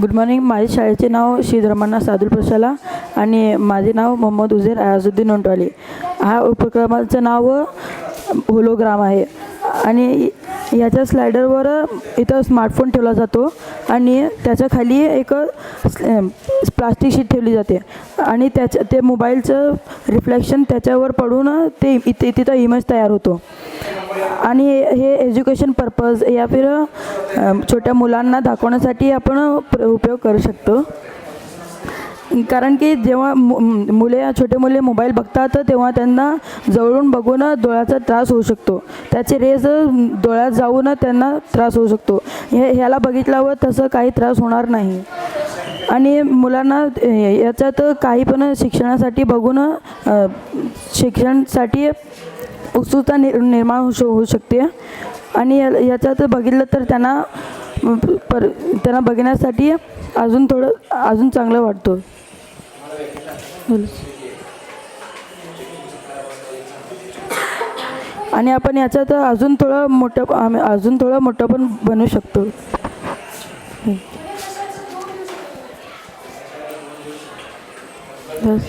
Good morning माझे शाळेचे नाव श्री धर्मांना सादुल प्रशाला आणि माझे नाव मोहम्मद उझेर अयाजुद्दीन नोंटवाले हा उपक्रमाचं नाव होलोग्राम आहे. आणि याच्या स्लायडरवर इथं स्मार्टफोन ठेवला जातो आणि त्याच्याखाली एक प्लास्टिक शीट ठेवली जाते. आणि त्याच्या ते मोबाईलचं रिफ्लेक्शन त्याच्यावर पडून ते तिथं इमेज तयार होतो. आणि हे एज्युकेशन पर्पज या फिर छोट्या मुलांना दाखवण्यासाठी आपण उपयोग करू शकतो. कारण की जेव्हा मु- मुले छोटे मुले मोबाईल बघतात तेव्हा त्यांना जवळून बघून डोळ्याचा त्रास होऊ शकतो. त्याचे रेज डोळ्यात जाऊन त्यांना त्रास होऊ शकतो. हे ह्याला बघितल्यावर तसं काही त्रास होणार नाही. आणि मुलांना याच्यात काही पण शिक्षणासाठी बघून शिक्षणसाठी शिक्षणासाठी उत्सुकता निर् निर्माण होऊ होऊ शकते. आणि या याच्यात बघितलं तर त्यांना पर त्यांना बघण्यासाठी अजून थोडं अजून चांगलं वाटतो. आणि आपण याच्यात अजून थोडं मोठं आम्ही अजून थोडं मोठं पण बनवू शकतो. बस.